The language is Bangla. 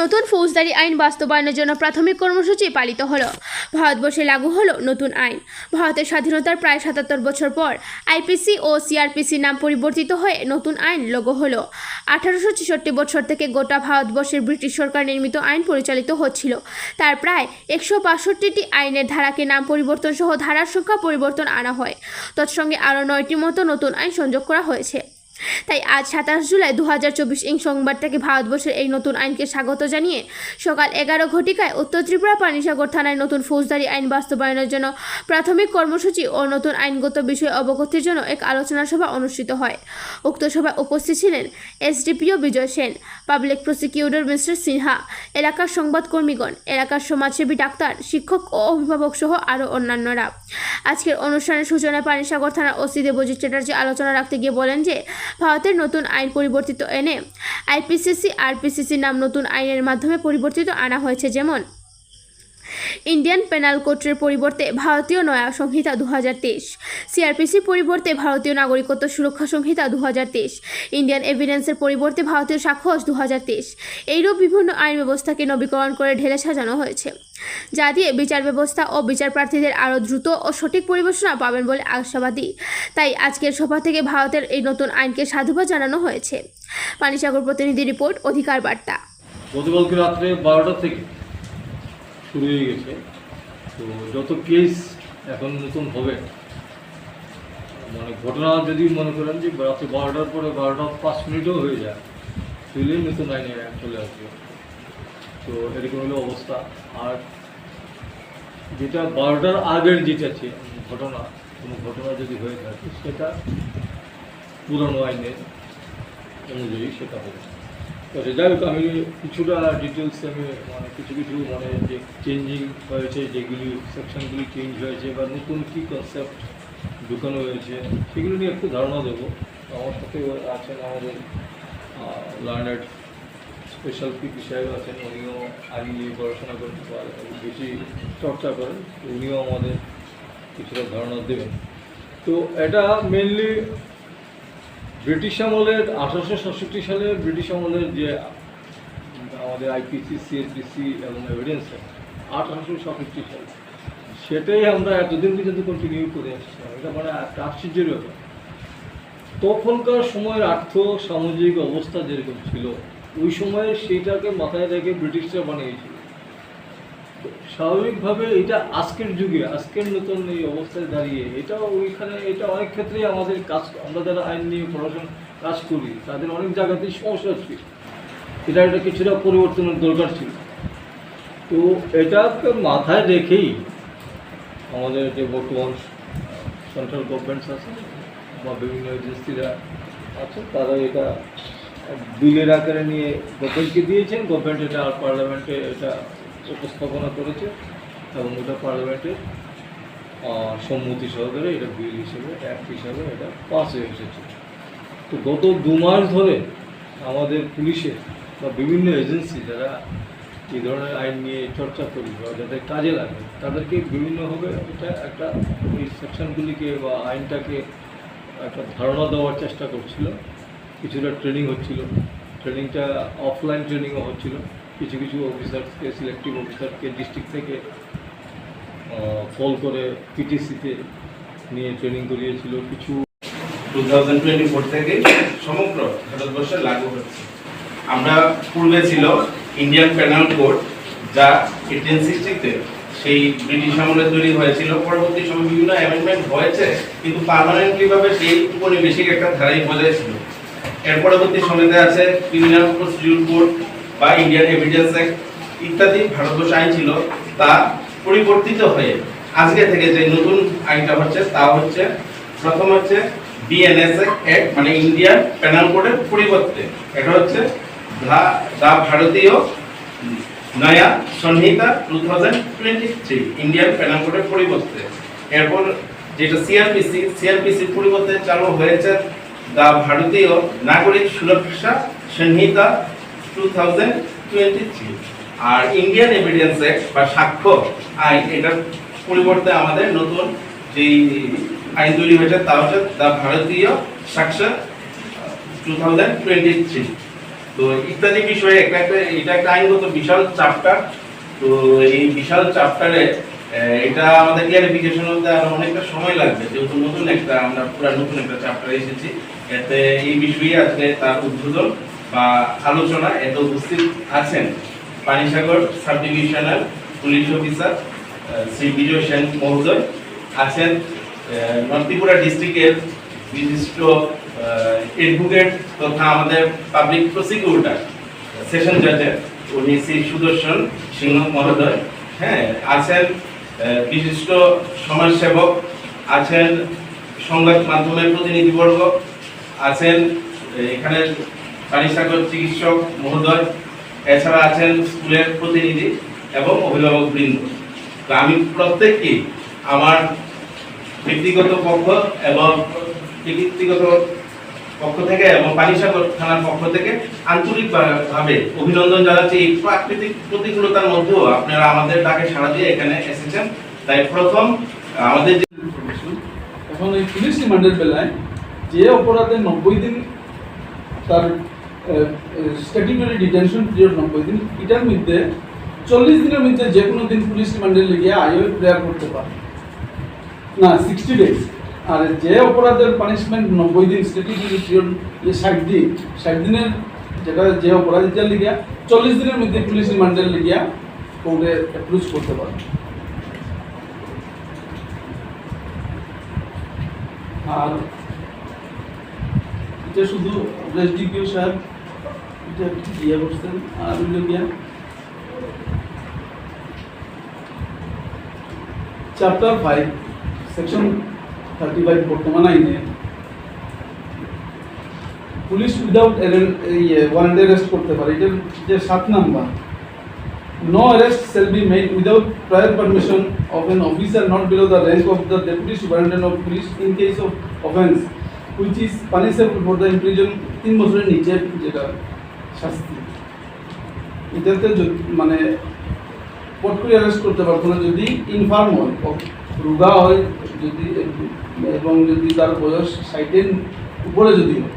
নতুন ফৌজদারি আইন বাস্তবায়নের জন্য প্রাথমিক কর্মসূচি পালিত হলো। ভারতবর্ষে লাগু হলো নতুন আইন। ভারতের স্বাধীনতার প্রায় সাতাত্তর বছর পর আইপিসি ও সিআরপিসি নাম পরিবর্তিত হয়ে নতুন আইন লগো হলো। আঠারোশো ছেষট্টি বছর থেকে গোটা ভারতবর্ষের ব্রিটিশ সরকার নির্মিত আইন পরিচালিত হচ্ছিল। তার প্রায় একশো বাষট্টিটি আইনের ধারাকে নাম পরিবর্তন সহ ধারার সংখ্যা পরিবর্তন আনা হয়। তৎসঙ্গে আরও নয়টি মতো নতুন আইন সংযোগ করা হয়েছে। তাই আজ সাতাশ জুলাই দু হাজার চব্বিশ ইং সোমবার থেকে ভারতবর্ষের এই নতুন আইনকে স্বাগত জানিয়ে সকাল এগারো ঘটিকায় উত্তর ত্রিপুরা পানিসাগর থানায় নতুন ফৌজদারি আইন বাস্তবায়নের জন্য প্রাথমিক কর্মসূচি ও নতুন আইনগত বিষয়ে অবগতির জন্য এক আলোচনা সভা অনুষ্ঠিত হয়। উক্ত সভায় উপস্থিত ছিলেন SDPO Bijay Sen, public prosecutor mister Sinha, এলাকার সংবাদকর্মীগণ, এলাকার সমাজসেবী ডাক্তার, শিক্ষক ও অভিভাবক সহ আরও অন্যান্যরা। আজকের অনুষ্ঠানের সূচনায় পানিসাগর থানার ওসি দেবজিৎ চ্যাটার্জি আলোচনা রাখতে গিয়ে বলেন যে ভারতের নতুন আইন পরিবর্তিত এনে আইপিসিসি আরপিসিসি নাম নতুন আইনের মাধ্যমে পরিবর্তিত আনা হয়েছে যেমন ইন্ডিয়ান পেনাল কোডের পরিবর্তে ভারতীয় নয়া সংহিতা দু হাজার তেইশ। সিআরপিসি পরিবর্তে ভারতীয় নাগরিকত্ব সুরক্ষা সংহিতা দু হাজার তেইশ। ইন্ডিয়ান এভিডেন্সের পরিবর্তে ভারতীয় সাক্ষ্য দু হাজার তেইশ। এইরূপ বিভিন্ন আইন ব্যবস্থাকে নবীকরণ করে ঢেলে সাজানো হয়েছে। যা দিয়ে বিচার ব্যবস্থা ও বিচার প্রার্থীদের আরও দ্রুত ও সঠিক পরিবেশনা পাবেন বলে আশাবাদী। তাই আজকের সভা থেকে ভারতের এই নতুন আইনকে সাধুবাদ জানানো হয়েছে। পানিসাগর প্রতিনিধি রিপোর্ট, অধিকার বার্তা। গতকালকে রাত্রে বারোটা থেকে শুরু হয়ে গেছে। তো যত কেস এখন নতুন হবে মানে ঘটনা যদি মনে করেন যে রাত্রে বারোটার পরে বারোটা পাঁচ মিনিটও হয়ে যায়, তাহলেই নতুন আইনে চলে আসবে। তো এরকম হলো অবস্থা। আর যেটা বারোটার আগের যেটা ঘটনা, কোনো ঘটনা যদি হয়ে থাকে, সেটা পুরনো আইনের অনুযায়ী সেটা হবে। যাই হোক আমি কিছুটা ডিটেলস আমি মানে কিছু কিছু মানে যে চেঞ্জিং হয়েছে, যেগুলি সেকশনগুলি চেঞ্জ হয়েছে বা নতুন কী কনসেপ্ট ঢুকানো হয়েছে, সেগুলো নিয়ে একটু ধারণা দেবো। আমার সাথে আছেন আমাদের লার্নার্ড স্পেশাল পিপি সাহেব আছেন, উনিও আইন নিয়ে পড়াশোনা করেন বা বেশি চর্চা করেন, উনিও আমাদের কিছুটা ধারণা দেবেন। তো এটা মেনলি ব্রিটিশ আমলের আঠারোশো সাতষট্টি সালে ব্রিটিশ আমলের যে আমাদের আইপিসি সিএসপিসি এবং এভিডেন্স আঠারোশো সাতষট্টি সালে। সেটাই আমরা এতদিন পর্যন্ত কন্টিনিউ করে আসছিলাম এটা মানে একটা আশ্চর্যের ব্যাপার। তখনকার সময়ের আর্থ সামাজিক অবস্থা যেরকম ছিল, ওই সময়ে সেইটাকে মাথায় রেখে ব্রিটিশরা বানিয়েছিল। স্বাভাবিকভাবে এটা আজকের যুগে, আজকের নতুন এই অবস্থায় দাঁড়িয়ে এটা ওইখানে, এটা অনেক ক্ষেত্রেই আমাদের কাজ, আমরা যারা আইন নিয়ে পড়াশোনা কাজ করি, তাদের অনেক জায়গাতেই সমস্যা ছিল এটা একটা কিছুটা পরিবর্তনের দরকার ছিল। তো এটাকে মাথায় রেখেই আমাদের যে বর্তমান সেন্ট্রাল গভর্নমেন্টস আছে, বা বিভিন্ন এজেন্সিরা আছে, তারা এটা বিলের আকারে নিয়ে গভর্নমেন্টকে দিয়েছেন গভর্নমেন্ট এটা পার্লামেন্টে এটা উপস্থাপনা করেছে এবং এটা পার্লামেন্টের সম্মতি সহকারে এটা বিল হিসেবে অ্যাক্ট হিসাবে এটা পাস হয়ে এসেছে। তো গত দু মাস ধরে আমাদের পুলিশের বা বিভিন্ন এজেন্সি যারা এই ধরনের আইন নিয়ে চর্চা করি বা যাদের কাজে লাগে, তাদেরকে বিভিন্নভাবে এটা একটা এই সেকশনগুলিকে বা আইনটাকে একটা ধারণা দেওয়ার চেষ্টা করছিল। কিছুটা ট্রেনিং হচ্ছিল। ট্রেনিংটা অফলাইন ট্রেনিংও হচ্ছিল। কিছু কিছু অফিসারকে সিলেক্টিভ অফিসারকে ডিস্ট্রিক্ট থেকে কল করে পিটিসিতে নিয়ে ট্রেনিং করিয়েছিল। কিছু টু থাউজেন্ড টোয়েন্টি ফোর থেকে সমগ্র ভারতবর্ষে লাগু হচ্ছে। আমরা পূর্বে ছিল ইন্ডিয়ান পেনাল কোড যা এইটিন সিক্সটিতে সেই ব্রিটিশ আমলে তৈরি হয়েছিল। পরবর্তী সময় বিভিন্ন অ্যামেন্ডমেন্ট হয়েছে, কিন্তু পার্মানেন্টলি ভাবে সেই উপনিবেশিক একটা ধারাই বজায় ছিল। এর পরবর্তী সময়তে আছে ক্রিমিনাল প্রসিডিউর কোড বা ইন্ডিয়ান এভিডেন্স অ্যাক্ট ইত্যাদি ভারতবর্ষ আইন ছিল, তা পরিবর্তিত হয়ে আজকে থেকে যে নতুন আইনটা হচ্ছে, তা হচ্ছে প্রথম হচ্ছে বিএনএস অ্যাক্ট মানে ইন্ডিয়ান পেনাল কোডের পরিবর্তে। এটা হচ্ছে the Bharatiya Nyaya Sanhita two thousand twenty three Indian penal কোডের পরিবর্তে। এরপর যেটা সিআরপিসি সিআরপিসির পরিবর্তে চালু হয়েছে দা ভারতীয় নাগরিক সুরক্ষা সংহিতা আর ইন্ডিয়ান এভিডেন্স অ্যাক্ট বা সাক্ষ্য আইন, এটার পরিবর্তে আমাদের নতুন যেই আইন তৈরি হয়েছে, তা হচ্ছে দা ভারতীয় সাক্ষ্য টু থাউজেন্ড টোয়েন্টি থ্রি তো ইত্যাদি বিষয়ে একটা একটা, এটা একটা আইনগত বিশাল চ্যাপ্টার তো এই বিশাল চ্যাপ্টারে এটা আমাদের ক্লিয়ারিফিকেশন হতে আর অনেকটা সময় লাগবে, যেহেতু নতুন একটা, আমরা পুরো নতুন একটা চ্যাপ্টারে এসেছি। এতে এই বিষয়ে আজকে তার উদ্বোধন বা আলোচনা এতে উপস্থিত আছেন Panisagar sub divisional police officer Shri Bijay Sen মহোদয়। আছেন নর্থ ডিস্ট্রিক্টের বিশিষ্ট এডভোকেট তথা আমাদের পাবলিক প্রসিকিউটর সেশন জাজের উনি শ্রী সুদর্শন সিংহ মহোদয়। হ্যাঁ আছেন বিশিষ্ট সমাজসেবক, আছেন সংবাদ মাধ্যমের প্রতিনিধিবর্গ, আছেন এখানে পানিসাগর চিকিৎসক মহোদয়, এছাড়া আছেন স্কুলের প্রতিনিধি এবং অভিভাবক বৃন্দ। তো আমি প্রত্যেককে আমার ব্যক্তিগত পক্ষ এবং ব্যক্তিগত পক্ষ থেকে এবং পানিসাগর থানার পক্ষ থেকে আন্তরিকভাবে অভিনন্দন জানাচ্ছি। এই প্রাকৃতিক প্রতিকূলতার মধ্যেও আপনারা আমাদের ডাকে সাড়া দিয়ে এখানে এসেছেন। তাই প্রথম আমাদের যে এখন এই পুলিশ রিমান্ডের বেলায় যে অপরাধে নব্বই দিন তার স্ট্যাটিউটরি ডিটেনশন পিরিয়ড নব্বই দিন, এটার মধ্যে চল্লিশ দিনের মধ্যে যে কোনো দিন পুলিশ রিমান্ডে লেগে আইও প্রেয়ার করতে পারে। না সিক্সটি ডেজ আর যে অপরাধের পানিশমেন্ট নব্বই দিন স্ট্যাটিউটরি পিরিয়ড যে ষাট দিন, ষাট দিনের যেটা যে অপরাধীটার লিগিয়া চল্লিশ দিনের মধ্যে পুলিশ রিমান্ডের লিগিয়া কোর্টে অ্যাপ্রোচ করতে পারে। আর এটা শুধু রেসডিকিউ সাহেব ইয়ে করছেন হইল গিয়া chapter five section thirty five বর্তমান আইনে পুলিশ উইদাউট ওয়ারেন্ট অ্যারেস্ট করতে পারে এটার যে সাত number No arrest shall be made without prior permission of an officer not below the rank of the deputy superintendent of police in case of offence which is punishable for the imprison তিন বছরের নিচে যেটা শাস্তি। এটাতে মানে পট করে অ্যারেস্ট করতে পারতো না যদি ইনফার্ম হয় রোগা হয়, যদি এবং যদি তার বয়স ষাটের উপরে যদি হয়।